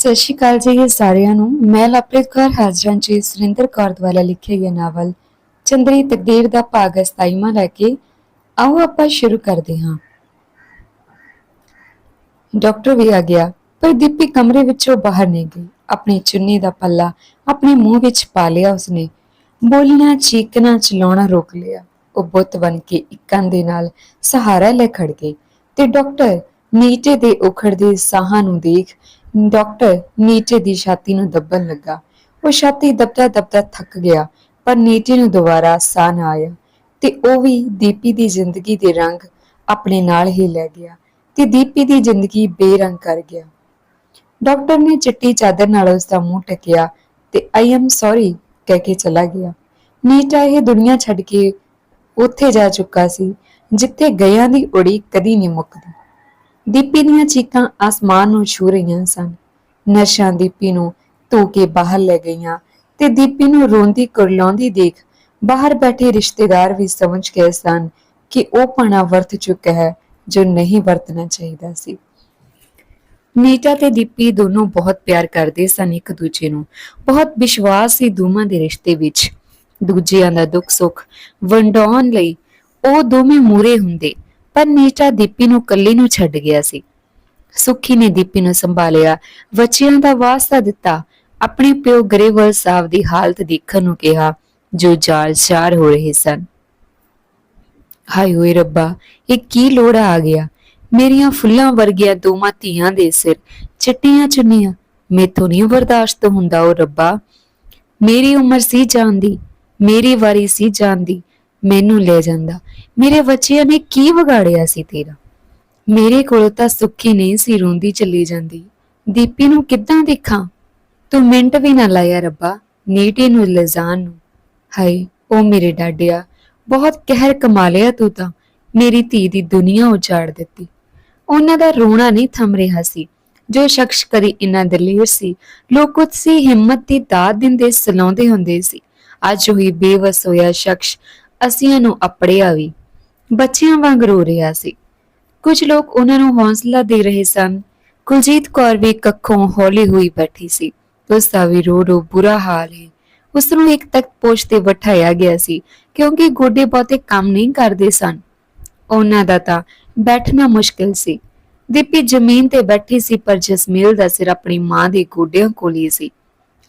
ਸਤਿ ਸ਼੍ਰੀ ਅਕਾਲ ਜੀ ਇਹ ਸਾਰਿਆਂ ਨੂੰ। ਮੈਂ ਲਪ੍ਰਿਤ ਕੌਰ ਹਾਜ਼ਰਾਂ ਜੀ ਸੁਰਿੰਦਰ ਕੌਰ ਦੁਆਰਾ ਲਿਖਿਆ ਗਿਆ ਨਾਵਲ ਚੰਦਰੀ ਤਕਦੀਰ ਦਾ ਭਾਗ 27ਵਾਂ ਲੈ ਕੇ। ਆਓ ਆਪਾਂ ਸ਼ੁਰੂ ਕਰਦੇ ਹਾਂ। ਡਾਕਟਰ ਵੀ ਆ ਗਿਆ, ਪਰ ਦੀਪੀ ਕਮਰੇ ਵਿੱਚੋਂ ਬਾਹਰ ਨਹੀਂ ਗਈ। ਆਪਣੀ ਚੁੰਨੀ ਦਾ ਪੱਲਾ ਆਪਣੇ ਮੂੰਹ ਵਿੱਚ ਪਾ ਲਿਆ ਉਸਨੇ। ਬੋਲਣਾ, ਚੀਕਣਾ, ਚਲਾਉਣਾ ਰੋਕ ਲਿਆ। ਉਹ ਬੁੱਤ ਬਣ ਕੇ ਇੱਕਾਂ ਦੇ ਨਾਲ ਸਹਾਰਾ ਲੈ ਖੜ ਗਈ ਤੇ ਡਾਕਟਰ ਨੀਚੇ ਦੇ ਉਖੜਦੇ ਸਾਹਾਂ ਨੂੰ ਦੇਖ ਡਾਕਟਰ ਨੀਚੇ ਦੀ ਛਾਤੀ ਨੂੰ ਦੱਬਣ ਲੱਗਾ। ਉਹ ਛਾਤੀ ਦਬਦਾ ਦਬਦਾ ਥੱਕ ਗਿਆ, ਪਰ ਨੀਚੇ ਨੂੰ ਦੁਬਾਰਾ ਸਾਹ ਨਾ ਆਇਆ ਤੇ ਉਹ ਵੀ ਦੀਪੀ ਦੀ ਜ਼ਿੰਦਗੀ ਦੇ ਰੰਗ ਆਪਣੇ ਨਾਲ ਹੀ ਲੈ ਗਿਆ ਤੇ ਦੀਪੀ ਦੀ ਜ਼ਿੰਦਗੀ ਬੇਰੰਗ ਕਰ ਗਿਆ। ਡਾਕਟਰ ਨੇ ਚਿੱਟੀ ਚਾਦਰ ਨਾਲ ਉਸ ਦਾ ਮੂੰਹ ਟਕਿਆ ਤੇ ਆਈ ਐਮ ਸੌਰੀ ਕਹਿ ਕੇ ਚਲਾ ਗਿਆ। ਨੀਚਾ ਇਹ ਦੁਨੀਆ ਛੱਡ ਕੇ ਉੱਥੇ ਜਾ ਚੁੱਕਾ ਸੀ, ਜਿੱਥੇ ਗਿਆਂ ਦੀ ਉਡੀਕ ਕਦੀ ਨਹੀਂ ਮੁੱਕਦੀ। ਦੀਪੀ ਦੀਆਂ ਚੀਕਾਂ ਆਸਮਾਨ ਨੂੰ ਛੂ ਰਹੀਆਂ ਸਨ। ਨਸ਼ਾਂ ਦੀਪੀ ਨੂੰ ਧੋ ਕੇ ਬਾਹਰ ਲੈ ਗਈਆਂ ਤੇ ਦੀਪੀ ਨੂੰ ਰੋਂਦੀ ਕੁਰਲਾਉਂਦੀ ਦੇਖ ਬਾਹਰ ਬੈਠੇ ਰਿਸ਼ਤੇਦਾਰ ਵੀ ਸਮਝ ਗਏ ਸਨ ਕਿ ਉਹ ਪਣਾ ਵਰਤ ਚੁੱਕਾ ਹੈ ਜੋ ਨਹੀਂ ਵਰਤਣਾ ਚਾਹੀਦਾ ਸੀ। ਨੀਟਾ ਤੇ ਦੀਪੀ ਦੋਨੋਂ ਬਹੁਤ ਪਿਆਰ ਕਰਦੇ ਸਨ ਇੱਕ ਦੂਜੇ ਨੂੰ। ਬਹੁਤ ਵਿਸ਼ਵਾਸ ਸੀ ਦੋਵਾਂ ਦੇ ਰਿਸ਼ਤੇ ਵਿੱਚ। ਦੂਜਿਆਂ ਦਾ ਦੁੱਖ ਸੁੱਖ ਵੰਡਾਉਣ ਲਈ ਉਹ ਦੋਵੇਂ ਮੂਰੇ ਹੁੰਦੇ। ਪਰ ਨੀਟਾ ਦੀਪੀ ਨੂੰ ਇਕੱਲੀ ਨੂੰ ਛੱਡ ਗਿਆ ਸੀ। ਸੁਖੀ ਨੇ ਦੀਪੀ ਨੂੰ ਸੰਭਾਲਿਆ, ਬੱਚਿਆਂ ਦਾ ਵਾਸਤਾ ਦਿੱਤਾ। ਆਪਣੇ ਪਿਓ ਗਰੇਵਲ ਸਾਹਿਬ ਦੀ ਹਾਲਤ ਦੇਖਣ ਨੂੰ ਕਿਹਾ, ਜੋ ਜਾਲ ਚਾਰ ਹੋ ਰਹੇ ਸਨ। ਹਾਏ ਹੋਏ ਰੱਬਾ, ਇਹ ਕੀ ਲੋੜਾ ਆ ਗਿਆ? ਮੇਰੀਆਂ ਫੁੱਲਾਂ ਵਰਗੀਆਂ ਦੋਵਾਂ ਧੀਆਂ ਦੇ ਸਿਰ, ਚਿੱਟੀਆਂ ਚੁੰਨੀਆਂ, ਮੈਥੋਂ ਨਹੀਂ ਬਰਦਾਸ਼ਤ ਹੁੰਦਾ ਉਹ ਰੱਬਾ? ਮੇਰੀ ਉਮਰ ਸੀ ਜਾਂਦੀ ਮੇਰੀ ਵਾਰੀ ਸੀ ਜਾਂਦੀ ਮੈਨੂੰ ਲੈ ਜਾਂਦਾ। ਮੇਰੇ ਬੱਚਿਆਂ ਨੇ ਕੀ ਵਿਗਾੜਿਆ ਸੀ ਤੇਰਾ? ਮੇਰੇ ਕੋਲ ਤਾਂ ਸੁੱਖੀ ਨਹੀਂ ਸੀ ਰੋਂਦੀ ਚੱਲੀ ਜਾਂਦੀ। ਦੀਪੀ ਨੂੰ ਕਿੱਦਾਂ ਦੇਖਾਂ? ਤੂੰ ਮਿੰਟ ਵੀ ਨਾ ਲਾਇਆ ਰੱਬਾ, ਨੀਟੇ ਨੂੰ ਲਿਜਾਣ ਨੂੰ। ਹਾਏ, ਉਹ ਮੇਰੇ ਡਾਡਿਆ ਬਹੁਤ ਕਹਿਰ ਕਮਾ ਲਿਆ ਤੂੰ ਤਾਂ। ਮੇਰੀ ਧੀ ਦੀ ਦੁਨੀਆ ਉਜਾੜ ਦਿੱਤੀ। ਉਹਨਾਂ ਦਾ ਰੋਣਾ ਨਹੀਂ ਥੰਮ ਰਿਹਾ ਸੀ। ਜੋ ਸ਼ਖਸ ਕਦੀ ਇਨਾ ਦਲੇਰ ਸੀ, ਲੋਕ ਉਤਸੀ ਹਿੰਮਤ ਦੀ ਦਾਤ ਦਿੰਦੇ, ਸਲਾਉਂਦੇ ਹੁੰਦੇ ਸੀ। ਅੱਜ ਉਹੀ ਬੇਵਸ ਹੋਇਆ ਸ਼ਖਸ ਅਸੀਆਂ ਨੂੰ ਅਪੜਿਆ ਵੀ। ਬੱਚਿਆਂ ਵਾਂਗ ਰੋ ਰਿਹਾ ਸੀ। ਕੁਝ ਲੋਕ ਉਹਨਾਂ ਨੂੰ ਹੌਸਲਾ ਦੇ ਰਹੇ ਸਨ। ਕੁਲਜੀਤ ਕੌਰ ਵੀ ਕੱਖੋਂ ਹੌਲੀ ਹੋਈ ਬੈਠੀ ਸੀ। ਉਸ ਦਾ ਵੀ ਰੋ ਰੋ ਬੁਰਾ ਹਾਲ ਹੈ। ਉਸ ਨੂੰ ਇੱਕ ਤਖ਼ਤ ਪੋਸ਼ ਤੇ ਬਿਠਾਇਆ ਗਿਆ ਸੀ, ਕਿਉਂਕਿ ਗੋਡੇ ਬਹੁਤੇ ਕੰਮ ਨਹੀਂ ਕਰਦੇ ਸਨ। ਉਹਨਾਂ ਦਾ ਤਾਂ ਬੈਠਣਾ ਮੁਸ਼ਕਿਲ ਸੀ। ਦੀਪੀ ਜ਼ਮੀਨ ਤੇ ਬੈਠੀ ਸੀ, ਪਰ ਜਸਮੀਲ ਦਾ ਸਿਰ ਆਪਣੀ ਮਾਂ ਦੇ ਗੋਡਿਆਂ ਕੋਲ ਹੀ ਸੀ।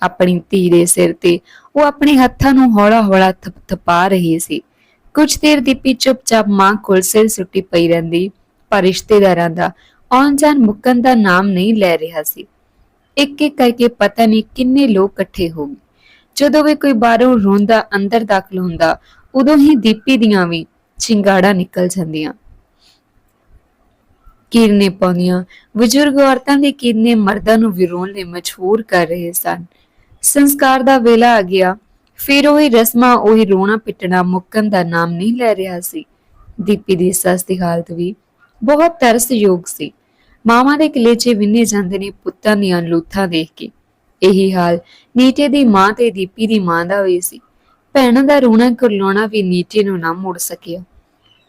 ਆਪਣੀ ਧੀ ਦੇ ਸਿਰ ਤੇ। ਉਹ ਆਪਣੇ ਹੱਥਾਂ ਨੂੰ ਹੌਲਾ-ਹੌਲਾ ਥਪਥਪਾ ਰਹੀ ਸੀ। ਕੁਝ ਦੇਰ ਦੀਪੀ ਚੁੱਪਚਾਪ ਮਾਂ ਕੋਲ ਸਿਰ ਸੁੱਟੀ ਪਈ ਰਹਿੰਦੀ। ਪਰ ਰਿਸ਼ਤੇਦਾਰਾਂ ਦਾ ਆਉਣ ਜਾਣ ਮੁੱਕਣ ਦਾ ਨਾਮ ਨਹੀਂ ਲੈ ਰਿਹਾ ਸੀ। ਇੱਕ ਇੱਕ ਕਰਕੇ ਪਤਾ ਨਹੀਂ ਕਿੰਨੇ ਲੋਕ ਇਕੱਠੇ ਹੋ ਗਏ। ਜਦੋਂ ਵੀ ਕੋਈ ਬਾਹਰੋਂ ਰੋਂਦਾ ਅੰਦਰ ਦਾਖਲ ਹੁੰਦਾ, ਉਦੋਂ ਹੀ ਦੀਪੀ ਦੀਆਂ ਵੀ ਚਿੰਗਾੜਾ ਨਿਕਲ ਜਾਂਦੀਆਂ। ਕਿਰਨੇ ਪਾਉਂਦੀਆਂ। ਬਜ਼ੁਰਗ ਔਰਤਾਂ ਦੇ ਕਿਰਨੇ ਮਰਦਾਂ ਨੂੰ ਵਿਰੋਣ ਲਈ ਮਜਬੂਰ ਕਰ ਰਹੇ ਸਨ। ਸੰਸਕਾਰ ਦਾ ਵੇਲਾ ਆ ਗਿਆ। ਫਿਰ ਉਹੀ ਰਸਮਾਂ, ਉਹੀ ਰੋਣਾ ਪਿੱਟਣਾ ਮੁੱਕਣ ਦਾ ਨਾਮ ਨਹੀਂ ਲੈ ਰਿਹਾ ਸੀ। ਦੀਪੀ ਦੀ ਸੱਸ ਦੀ ਹਾਲਤ ਵੀ ਬਹੁਤ ਤਰਸਯੋਗ ਸੀ। ਮਾਵਾਂ ਦੇ ਕਲੇਚੇ ਵਿੰਨੇ ਜਾਂਦੇ ਨੇ ਪੁੱਤਾਂ ਦੀਆਂ ਲੂਥਾਂ ਦੇਖ ਕੇ। ਇਹੀ ਹਾਲ ਨੀਟੇ ਦੀ ਮਾਂ ਤੇ ਦੀਪੀ ਦੀ ਮਾਂ ਦਾ ਹੋਈ ਸੀ। ਭੈਣਾਂ ਦਾ ਰੋਣਾ ਕੁਰਲਾਉਣਾ ਵੀ ਨੀਟੇ ਨੂੰ ਨਾ ਮੁੜ ਸਕਿਆ।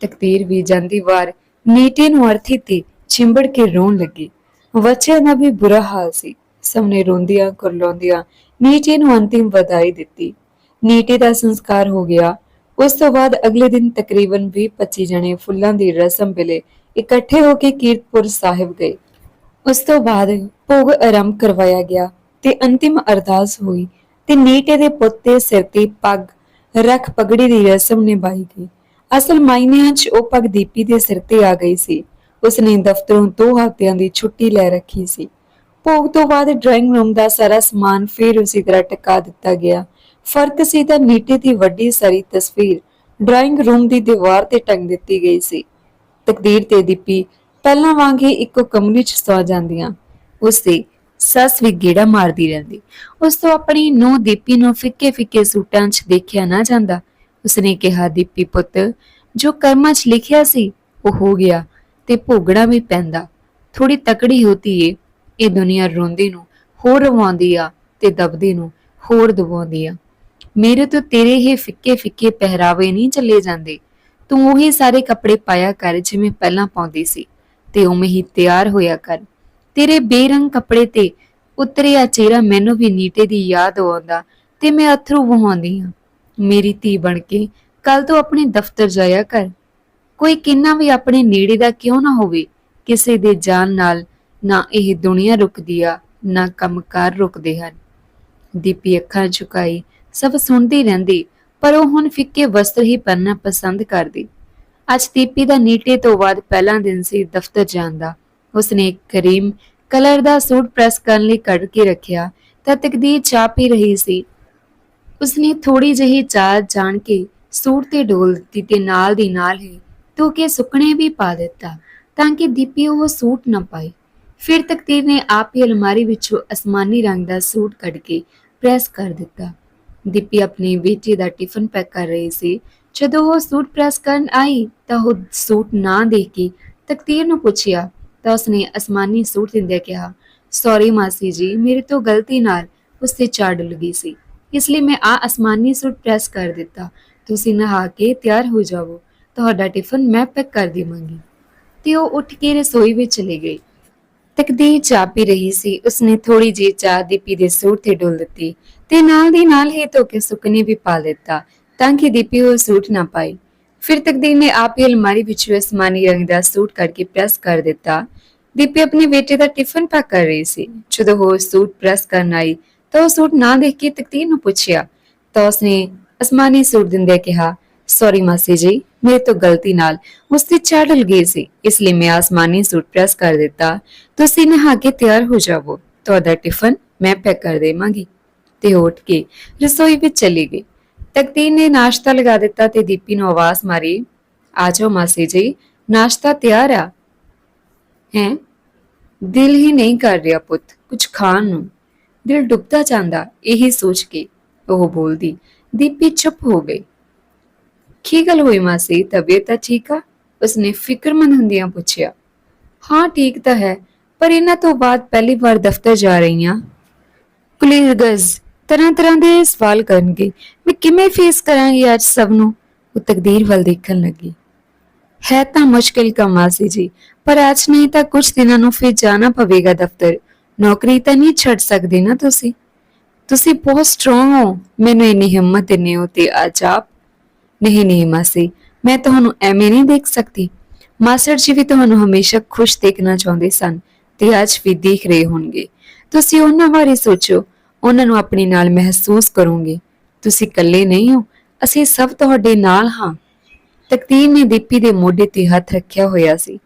ਤਕਦੀਰ ਵੀ ਜਾਂਦੀ ਵਾਰ ਨੀਟੇ ਨੂੰ ਅਰਥੀ ਤੇ ਚਿੰਬੜ ਕੇ ਰੋਣ ਲੱਗੀ। ਬੱਚਿਆਂ ਦਾ ਵੀ ਬੁਰਾ ਹਾਲ ਸੀ। ਸਭ ਨੇ ਰੋਂਦੀਆਂ ਕੁਰਲਾਉਂਦੀਆਂ ਨੀਟੇ ਨੂੰ ਅੰਤਿਮ ਵਧਾਈ ਦਿੱਤੀ। ਨੀਟੇ ਦਾ ਸੰਸਕਾਰ ਹੋ ਗਿਆ। ਉਸ ਤੋਂ ਬਾਅਦ ਅਗਲੇ ਦਿਨ ਤਕਰੀਬਨ 20-25 ਜਣੇ ਫੁੱਲਾਂ ਦੀ ਰਸਮ ਵੇਲੇ ਇਕੱਠੇ ਹੋ ਕੇ ਕੀਰਤਪੁਰ ਸਾਹਿਬ ਗਏ। ਉਸ ਤੋਂ ਬਾਅਦ ਭੋਗ ਆਰੰਭ ਕਰਵਾਇਆ ਗਿਆ ਤੇ ਅੰਤਿਮ ਅਰਦਾਸ ਹੋਈ ਤੇ ਨੀਟੇ ਦੇ ਪੁੱਤ ਦੇ ਸਿਰ ਤੇ ਪੱਗ ਰੱਖ ਪਗੜੀ ਦੀ ਰਸਮ ਨਿਭਾਈ ਗਈ। ਅਸਲ ਮਾਇਨਿਆਂ 'ਚ ਉਹ ਪੱਗ ਦੀਪੀ ਦੇ ਸਿਰ ਤੇ ਆ ਗਈ ਸੀ। ਉਸਨੇ ਦਫ਼ਤਰੋਂ ਦੋ ਹਫ਼ਤਿਆਂ ਦੀ ਛੁੱਟੀ ਲੈ ਰੱਖੀ ਸੀ। ਭੋਗ ਤੋਂ ਬਾਅਦ ਡਰਾਇੰਗ ਰੂਮ ਦਾ ਸਾਰਾ ਸਮਾਨ ਫਿਰ ਉਸੇ ਤਰ੍ਹਾਂ ਟਿਕਾ ਦਿੱਤਾ ਗਿਆ। ਫ਼ਰਕ ਸੀ ਤਾਂ ਨੀਟੇ ਦੀ ਵੱਡੀ ਸਾਰੀ ਤਸਵੀਰ ਡਰਾਇੰਗ ਰੂਮ ਦੀ ਦੀਵਾਰ ਤੇ ਟੰਗ ਦਿੱਤੀ ਗਈ ਸੀ। ਤਕਦੀਰ ਤੇ ਦੀਪੀ ਪਹਿਲਾਂ ਵਾਂਗ ਹੀ ਇੱਕੋ ਕਮਰੇ 'ਚ ਸੌ ਜਾਂਦੀਆਂ। ਉਸਦੀ ਸੱਸ ਵੀ ਗੇੜਾ ਮਾਰਦੀ ਰਹਿੰਦੀ। ਉਸ ਤੋਂ ਆਪਣੀ ਨੂੰਹ ਦੀਪੀ ਨੂੰ ਫਿੱਕੇ ਫਿੱਕੇ ਸੂਟਾਂ 'ਚ ਦੇਖਿਆ ਨਾ ਜਾਂਦਾ। ਉਸਨੇ ਕਿਹਾ, ਦੀਪੀ ਪੁੱਤ, ਜੋ ਕਰਮਾਂ 'ਚ ਲਿਖਿਆ ਸੀ, ਉਹ ਹੋ ਗਿਆ ਤੇ ਭੋਗਣਾ ਵੀ ਪੈਂਦਾ। ਥੋੜੀ ਤਕੜੀ ਹੋਤੀ ਏ। ਇਹ ਦੁਨੀਆ ਰੋਂਦੀ ਨੂੰ, ਹੋਰ ਰਵਾਉਂਦੀ ਆ ਤੇ ਦਬਦੀ ਨੂੰ, ਹੋਰ ਦਬਾਉਂਦੀ ਆ। ਮੇਰੇ ਤੋਂ ਤੇਰੇ ਇਹ ਫਿੱਕੇ ਫਿੱਕੇ ਪਹਿਰਾਵੇ ਨਹੀਂ ਚੱਲੇ ਜਾਂਦੇ। ਤੂੰ ਉਹੀ ਸਾਰੇ ਕੱਪੜੇ ਪਾਇਆ ਕਰ ਜਿਵੇਂ ਪਹਿਲਾਂ ਪਾਉਂਦੀ ਸੀ, ਤੇ ਉਵੇਂ ਹੀ ਤਿਆਰ ਹੋਇਆ ਕਰ। ਤੇਰੇ ਬੇਰੰਗ ਕੱਪੜੇ ਤੇ ਉਤਰਿਆ ਚਿਹਰਾ ਮੈਨੂੰ ਵੀ ਨੀਟੇ ਦੀ ਯਾਦ ਆਉਂਦਾ ਤੇ ਮੈਂ ਅਥਰੂ ਵਹਾਉਂਦੀ ਹਾਂ। ਮੇਰੀ ਧੀ ਬਣ ਕੇ ਕੱਲ ਤੋਂ ਆਪਣੇ ਦਫ਼ਤਰ ਜਾਇਆ ਕਰ। ਕੋਈ ਕਿੰਨਾ ਵੀ ਆਪਣੇ ਨੇੜੇ ਦਾ ਕਿਉਂ ਨਾ ਹੋਵੇ, ਕਿਸੇ ਦੇ ਜਾਣ ਨਾਲ ਨਾ ਇਹ ਦੁਨੀਆ ਰੁਕਦੀ ਆ, ਨਾ ਕੰਮਕਾਰ ਰੁਕਦੇ ਹਨ। ਦੀਪੀ ਅੱਖਾਂ ਝੁਕਾਈ, ਸਭ ਸੁਣਦੀ ਰਹਿੰਦੀ, ਪਰ ਉਹ ਹੁਣ ਫਿੱਕੇ ਵਸਤਰ ਹੀ ਪਹਿਨਣਾ ਪਸੰਦ ਕਰਦੀ। ਅੱਜ ਦੀਪੀ ਦਾ ਨੀਟੇ ਤੋਂ ਬਾਅਦ ਪਹਿਲਾ ਦਿਨ ਸੀ ਦਫ਼ਤਰ ਜਾਣ ਦਾ। ਉਸਨੇ ਇੱਕ ਕਰੀਮ ਕਲਰ ਦਾ ਸੂਟ ਪ੍ਰੈਸ ਕਰਨ ਲਈ ਕੱਢ ਕੇ ਰੱਖਿਆ ਤਾਂ ਤਕਦੀਰ ਚਾਹ ਪੀ ਰਹੀ ਸੀ। ਉਸਨੇ ਥੋੜੀ ਜਿਹੀ ਚਾਹ ਜਾਣ ਕੇ ਸੂਟ ਤੇ ਡੋਲ ਦਿੱਤੀ ਤੇ ਨਾਲ ਦੀ ਨਾਲ ਹੀ ਧੋ ਕੇ ਸੁੱਕਣੇ ਵੀ ਪਾ ਦਿੱਤਾ ਤਾਂ ਕਿ ਦੀਪੀ ਉਹ ਸੂਟ ਨਾ ਪਾਏ। ਫਿਰ ਤਕਦੀਰ ਨੇ ਆਪ ਹੀ ਅਲਮਾਰੀ ਵਿੱਚੋਂ ਅਸਮਾਨੀ ਰੰਗ ਦਾ ਸੂਟ ਕੱਢ ਕੇ ਪ੍ਰੈਸ ਕਰ ਦਿੱਤਾ। ਦੀਪੀ ਆਪਣੇ ਬੇਟੀ ਦਾ ਟਿਫਨ ਪੈਕ ਕਰ ਰਹੀ ਸੀ। ਜਦੋਂ ਉਹ ਸੂਟ ਪ੍ਰੈਸ ਕਰਨ ਆਈ ਤਾਂ ਉਹ ਸੂਟ ਨਾ ਦੇਖ ਕੇ ਤਕਦੀਰ ਨੂੰ ਪੁੱਛਿਆ ਤਾਂ ਉਸਨੇ ਅਸਮਾਨੀ ਸੂਟ ਦਿੰਦਿਆਂ ਕਿਹਾ ਸੌਰੀ ਮਾਸੀ ਜੀ, ਮੇਰੇ ਤੋਂ ਗਲਤੀ ਨਾਲ ਉਸ ਤੇ ਚਾੜ ਲੱਗੀ ਸੀ। ਇਸ ਲਈ ਮੈਂ ਆ ਅਸਮਾਨੀ ਸੂਟ ਪ੍ਰੈਸ ਕਰ ਦਿੱਤਾ। ਤੁਸੀਂ ਨਹਾ ਕੇ ਤਿਆਰ ਹੋ ਜਾਵੋ। ਤੁਹਾਡਾ ਟਿਫਨ ਮੈਂ ਪੈਕ ਕਰ ਦੇਵਾਂਗੀ। ਤੇ ਉਹ ਉੱਠ ਕੇ ਰਸੋਈ ਵਿੱਚ ਚਲੀ ਗਈ ਤਕਦੀਰ ਚਾਹ ਪੀ ਰਹੀ ਸੀ। ਉਸਨੇ ਥੋੜੀ ਜਿਹੀ ਚਾਹ ਦੀਪੀ ਦੇ ਸੂਟ ਤੇ ਡੋਲ ਦਿੱਤੀ ਤੇ ਨਾਲ ਦੀ ਨਾਲ ਹੀ ਧੋ ਕੇ ਵੀ ਪਾ ਦਿੱਤਾ ਤਾਂ ਕਿ ਦੀਪੀ ਉਹ ਸੂਟ ਨਾ ਪਾਏ। ਫਿਰ ਤਕਦੀਰ ਨੇ ਆਪ ਹੀ ਅਲਮਾਰੀ ਵਿੱਚੋਂ ਅਸਮਾਨੀ ਰੰਗ ਦਾ ਸੂਟ ਕਰਕੇ ਪ੍ਰੈਸ ਕਰ ਦਿੱਤਾ। ਦੀਪੀ ਆਪਣੇ ਬੇਟੇ ਦਾ ਟਿਫਨ ਪੈਕ ਕਰ ਰਹੀ ਸੀ। ਜਦੋਂ ਉਹ ਸੂਟ ਪ੍ਰੈਸ ਕਰਨ ਆਈ ਤਾਂ ਉਹ ਸੂਟ ਨਾ ਦੇਖ ਕੇ ਤਕਦੀਰ ਨੂੰ ਪੁੱਛਿਆ ਤਾਂ ਉਸਨੇ ਅਸਮਾਨੀ ਸੂਟ ਦਿੰਦੇ ਕਿਹਾ ਸੌਰੀ ਮਾਸੀ ਜੀ ਮੇਰੇ ਤੋਂ ਗਲਤੀ ਨਾਲ ਉਸ ਤੇ ਚਾੜ ਡਲ ਗਈ ਸੀ। ਇਸ ਲਈ ਮੈਂ ਆਸਮਾਨੀ ਸੂਟ ਪ੍ਰੈਸ ਕਰ ਦਿੱਤਾ। ਤੁਸੀਂ ਨਹਾ ਕੇ ਤਿਆਰ ਹੋ ਜਾਵੋ। ਤੁਹਾਡਾ ਟਿਫਨ ਮੈਂ ਪੈਕ ਕਰ ਦੇਵਾਂਗੀ। ਤੇ ਉੱਠ ਕੇ ਰਸੋਈ ਵਿੱਚ ਚਲੀ ਗਈ। ਤਕਦੀਰ ਨੇ ਨਾਸ਼ਤਾ ਲਗਾ ਦਿੱਤਾ ਤੇ ਦੀਪੀ ਨੂੰ ਆਵਾਜ਼ ਮਾਰੀ, ਆ ਜਾਓ ਮਾਸੀ ਜੀ, ਨਾਸ਼ਤਾ ਤਿਆਰ ਆ? ਹੈ? ਦਿਲ ਹੀ ਨਹੀਂ ਕਰ ਰਿਹਾ ਪੁੱਤ ਕੁਝ ਖਾਣ ਨੂੰ। ਦਿਲ ਡੁੱਬਦਾ ਜਾਂਦਾ, ਇਹੀ ਸੋਚ ਕੇ, ਉਹ ਬੋਲਦੀ। ਦੀਪੀ ਚੁੱਪ ਹੋ ਗਈ। ਕੀ ਗੱਲ ਹੋਈ ਮਾਸੀ? ਤਬੀਅਤ ਤਾਂ ਠੀਕ ਆ? ਉਸਨੇ ਫਿਕਰਮੰਦ ਹੁੰਦਿਆਂ ਪੁੱਛਿਆ, ਹਾਂ, ਠੀਕ ਤਾਂ ਹੈ, ਪਰ ਇਹਨਾਂ ਤੋਂ ਬਾਅਦ ਪਹਿਲੀ ਵਾਰ ਦਫ਼ਤਰ ਜਾ ਰਹੀ ਹਾਂ। ਕੁਲੀਰਗਜ਼ ਤਰ੍ਹਾਂ ਤਰ੍ਹਾਂ ਦੇ ਸਵਾਲ ਕਰਨਗੇ। ਮੈਂ ਕਿਵੇਂ ਫੇਸ ਕਰਾਂਗੀ ਅੱਜ ਸਭ ਨੂੰ? ਉਹ ਤਕਦੀਰ ਵੱਲ ਦੇਖਣ ਲੱਗੀ। ਹੈ ਤਾਂ ਮੁਸ਼ਕਿਲ ਕੰਮ ਆ ਸੀ ਜੀ, ਪਰ ਅੱਜ ਨਹੀਂ ਤਾਂ ਕੁਝ ਦਿਨਾਂ ਨੂੰ ਫਿਰ ਜਾਣਾ ਪਵੇਗਾ ਦਫ਼ਤਰ। ਨੌਕਰੀ ਤਾਂ ਨਹੀਂ ਛੱਡ ਸਕਦੇ ਨਾ ਤੁਸੀਂ। ਤੁਸੀਂ ਬਹੁਤ ਸਟਰੋਂਗ ਹੋ। ਮੈਨੂੰ ਇੰਨੀ ਹਿੰਮਤ ਦਿੰਦੇ ਹੋ ਤੇ ਅੱਜ ਆਪ ਨਹੀਂ ਨਹੀਂ ਮਾਸੀ, ਮੈਂ ਤੁਹਾਨੂੰ ਐਵੇਂ ਨਹੀਂ ਦੇਖ ਸਕਦੀ। ਮਾਸਟਰ ਜੀ ਵੀ ਤੁਹਾਨੂੰ ਹਮੇਸ਼ਾ ਖੁਸ਼ ਦੇਖਣਾ ਚਾਹੁੰਦੇ ਸਨ ਤੇ ਅੱਜ ਵੀ ਦੇਖ ਰਹੇ ਹੋਣਗੇ। ਤੁਸੀਂ ਉਹਨਾਂ ਬਾਰੇ ਸੋਚੋ, ਉਹਨਾਂ ਨੂੰ ਆਪਣੇ ਨਾਲ ਮਹਿਸੂਸ ਕਰੋਗੇ। ਤੁਸੀਂ ਇਕੱਲੇ ਨਹੀਂ ਹੋ, ਅਸੀਂ ਸਭ ਤੁਹਾਡੇ ਨਾਲ ਹਾਂ। ਤਕਦੀਰ ਨੇ ਦੀਪੀ ਦੇ ਮੋਢੇ ਤੇ ਹੱਥ ਰੱਖਿਆ ਹੋਇਆ ਸੀ।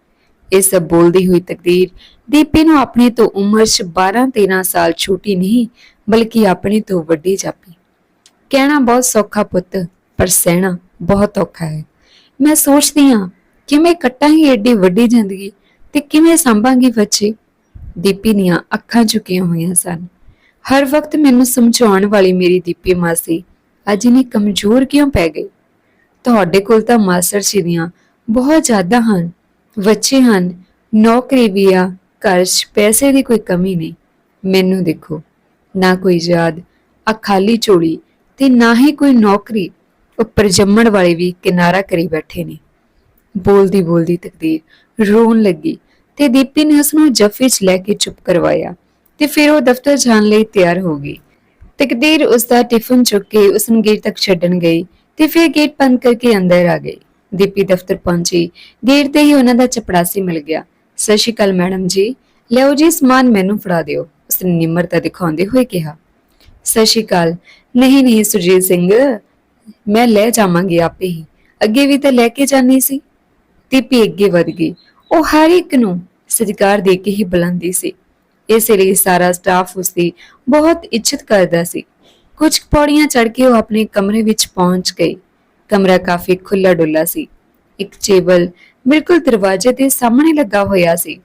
ਇਹ ਸਭ ਬੋਲਦੀ ਹੋਈ ਤਕਦੀਰ ਦੀਪੀ ਨੂੰ ਆਪਣੇ ਤੋਂ ਉਮਰ 'ਚ 12-13 ਸਾਲ ਛੋਟੀ ਨਹੀਂ, ਬਲਕਿ ਆਪਣੇ ਤੋਂ ਵੱਡੀ ਜਾਪੀ। ਕਹਿਣਾ ਬਹੁਤ ਸੌਖਾ ਪੁੱਤ ਪਰ ਸਹਿਣਾ ਬਹੁਤ ਔਖਾ ਹੈ। ਮੈਂ ਸੋਚਦੀ ਹਾਂ ਕਿਵੇਂ ਕੱਟਾਂਗੀ ਏਡੀ ਵੱਡੀ ਜ਼ਿੰਦਗੀ ਤੇ ਕਿਵੇਂ ਸੰਭਾਂਗੀ ਬੱਚੇ। ਦੀਪੀ ਦੀਆਂ ਅੱਖਾਂ ਝੁਕੀਆਂ ਹੋਈਆਂ ਸਨ। ਹਰ ਵਕਤ ਮੈਨੂੰ ਸਮਝਾਉਣ ਵਾਲੀ ਮੇਰੀ ਦੀਪੀ ਮਾਸੀ, ਅੱਜ ਇਨੀ ਕਮਜ਼ੋਰ ਕਿਉਂ ਪੈ ਗਈ? ਤੁਹਾਡੇ ਕੋਲ ਤਾਂ ਮਾਸਟਰ ਜੀ ਦੀਆਂ ਬਹੁਤ ਜ਼ਿਆਦਾ ਹਨ। ਬੱਚੇ ਹਨ, ਨੌਕਰੀ ਵੀ ਆ, ਘਰ 'ਚ ਪੈਸੇ ਦੀ ਕੋਈ ਕਮੀ ਨਹੀਂ। ਮੈਨੂੰ ਦੇਖੋ, ਨਾ ਕੋਈ ਯਾਦ, ਆ ਖਾਲੀ ਝੋਲੀ ਤੇ ਨਾ ਹੀ ਕੋਈ ਨੌਕਰੀ ਉੱਪਰ ਜੰਮਣ ਵਾਲੇ ਵੀ ਕਿਨਾਰਾ ਕਰੀ ਬੈਠੇ ਨੇ। ਬੋਲਦੀ ਬੋਲਦੀ ਤਕਦੀਰ ਰੋਣ ਲੱਗੀ ਤੇ ਦੀਪੀ ਨੇ ਉਸ ਨੂੰ ਜੱਫੇ 'ਚ ਲੈ ਕੇ ਚੁੱਪ ਕਰਵਾਇਆ ਤੇ ਫਿਰ ਉਹ ਦਫ਼ਤਰ ਜਾਣ ਲਈ ਤਿਆਰ ਹੋ ਗਈ। ਤਕਦੀਰ ਉਸ ਦਾ ਟਿਫਨ ਚੁੱਕ ਕੇ ਉਸ ਨੂੰ ਗੇਟ ਤੱਕ ਛੱਡਣ ਗਈ ਤੇ ਫਿਰ ਗੇਟ ਬੰਦ ਕਰਕੇ ਅੰਦਰ ਆ ਗਈ। ਦੀਪੀ ਦਫ਼ਤਰ ਪਹੁੰਚੀ। ਗੇਟ ਤੇ ਹੀ ਉਹਨਾਂ ਦਾ ਚਪੜਾਸੀ ਮਿਲ ਗਿਆ। ਸਤਿ ਸ਼੍ਰੀ ਅਕਾਲ ਮੈਡਮ ਜੀ। ਲਿਓ ਜੀ ਸਮਾਨ ਮੈਨੂੰ ਫੜਾ ਦਿਓ। ਉਸਨੇ ਨਿਮਰਤਾ ਦਿਖਾਉਂਦੇ ਹੋਏ ਕਿਹਾ। ਸਤਿ ਸ਼੍ਰੀ ਅਕਾਲ। ਨਹੀਂ ਨਹੀਂ ਸੁਰਜੀਤ ਸਿੰਘ। ਮੈਂ ਲੈ ਜਾਵਾਂਗੀ ਆਪੇ ਹੀ। ਅੱਗੇ ਵੀ ਤਾਂ ਲੈ ਕੇ ਜਾਣੀ ਸੀ। ਦੀਪੀ ਅੱਗੇ ਵਧ ਗਈ। ਉਹ ਹਰ ਇੱਕ ਨੂੰ ਸਤਿਕਾਰ ਦੇ ਕੇ ਹੀ ਬੁਲਾਉਂਦੀ ਸੀ। ਇਸ ਲਈ ਸਾਰਾ ਸਟਾਫ ਉਸਦੀ ਬਹੁਤ ਇੱਜ਼ਤ ਕਰਦਾ ਸੀ। ਕੁਝ ਪੌੜੀਆਂ ਚੜ ਕੇ ਉਹ ਆਪਣੇ ਕਮਰੇ ਵਿੱਚ ਪਹੁੰਚ ਗਈ। ਕਮਰਾ ਕਾਫੀ ਖੁੱਲਾ ਡੁੱਲਾ ਸੀ। ਇੱਕ ਟੇਬਲ ਬਿਲਕੁਲ ਦਰਵਾਜ਼ੇ ਦੇ ਸਾਹਮਣੇ ਲੱਗਾ ਹੋਇਆ ਸੀ।